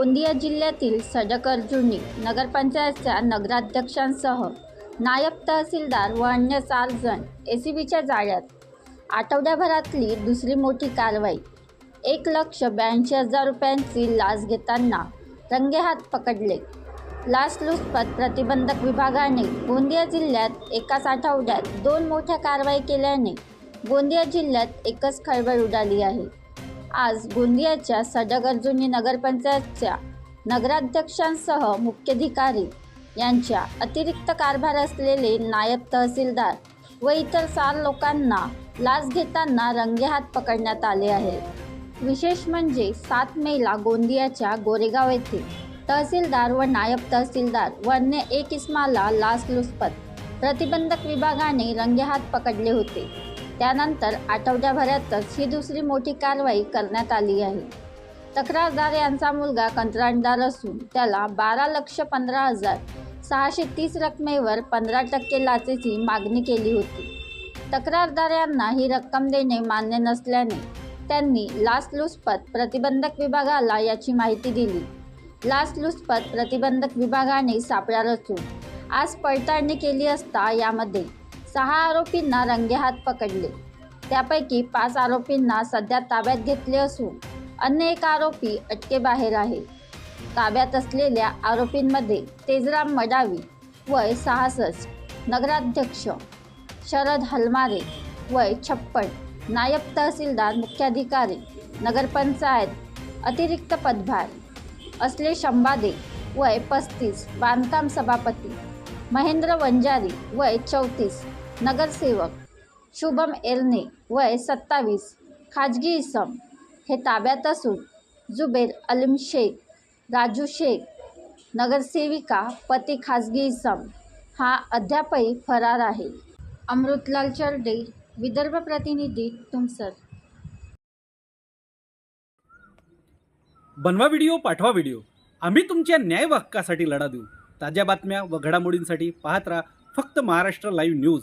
गोंदिया जिल्ह्यातील सडकर्जुनी नगरपंचायतच्या नगराध्यक्षांसह नायब तहसीलदार व अन्य चार जण ए सी बीच्या जाळ्यात. आठवड्याभरातली दुसरी मोठी कारवाई. एक लक्ष ब्याऐंशी हजार रुपयांची लाच घेताना रंगेहात पकडले. लाचलुचपत प्रतिबंधक विभागाने गोंदिया जिल्ह्यात एकाच आठवड्यात दोन मोठ्या कारवाई केल्याने गोंदिया जिल्ह्यात एकच खळबळ उडाली आहे. आज गोंदियाच्या सडगर्जुनी नगरपंचायतच्या नगराध्यक्षांसह मुख्याधिकारी यांच्या अतिरिक्त कारभार असलेले नायब तहसीलदार व इतर चार लोकांना लाच घेताना रंगेहात पकडण्यात आले आहे. विशेष म्हणजे सात मेला गोंदियाच्या गोरेगाव येथे तहसीलदार व नायब तहसीलदार व अन्य एक इसमाला लाचलुचपत प्रतिबंधक विभागाने रंगेहात पकडले होते. त्यानंतर आठवड्याभरातच ही दुसरी मोठी कारवाई करण्यात आली आहे. तक्रारदार यांचा मुलगा कंत्राटदार असून त्याला बारा लक्ष पंधरा हजार सहाशे तीस रकमेवर पंधरा टक्के लाचेची मागणी केली होती. तक्रारदार यांना ही रक्कम देणे मान्य नसल्याने त्यांनी लाचलुचपत प्रतिबंधक विभागाला याची माहिती दिली. लाचलुचपत प्रतिबंधक विभागाने सापळा रचून आज पडताळणी केली असता यामध्ये सहा आरोपींना रंगेहात पकडले. त्यापैकी पाच आरोपींना सध्या ताब्यात घेतले असून अन्य एक आरोपी अटकेबाहेर आहे. ताब्यात असलेल्या आरोपींमध्ये तेजराम मडावी वय सहासष्ट नगराध्यक्ष शरद हलमारे वय छप्पन नायब तहसीलदार मुख्याधिकारी नगरपंचायत अतिरिक्त पदभार असले शंबादे वय पस्तीस बांधकाम सभापती महेंद्र वंजारी वय चौतीस नगरसेवक शुभम एलने वय सत्तावीस खाजगी इसम. हे ताब्यात असून जुबेर अलीम शेख राजू शेख नगरसेविका पती खाजगी इसम. हा अद्यापही फरार आहे. अमृतलाल चर्डे विदर्भ प्रतिनिधी तुमसर. बनवा व्हिडिओ पाठवा व्हिडिओ. आम्ही तुमच्या न्याय हक्कासाठी लढा देऊ. ताज्या बातम्या व घडामोडींसाठी पाहत राहा फक्त महाराष्ट्र लाईव्ह न्यूज.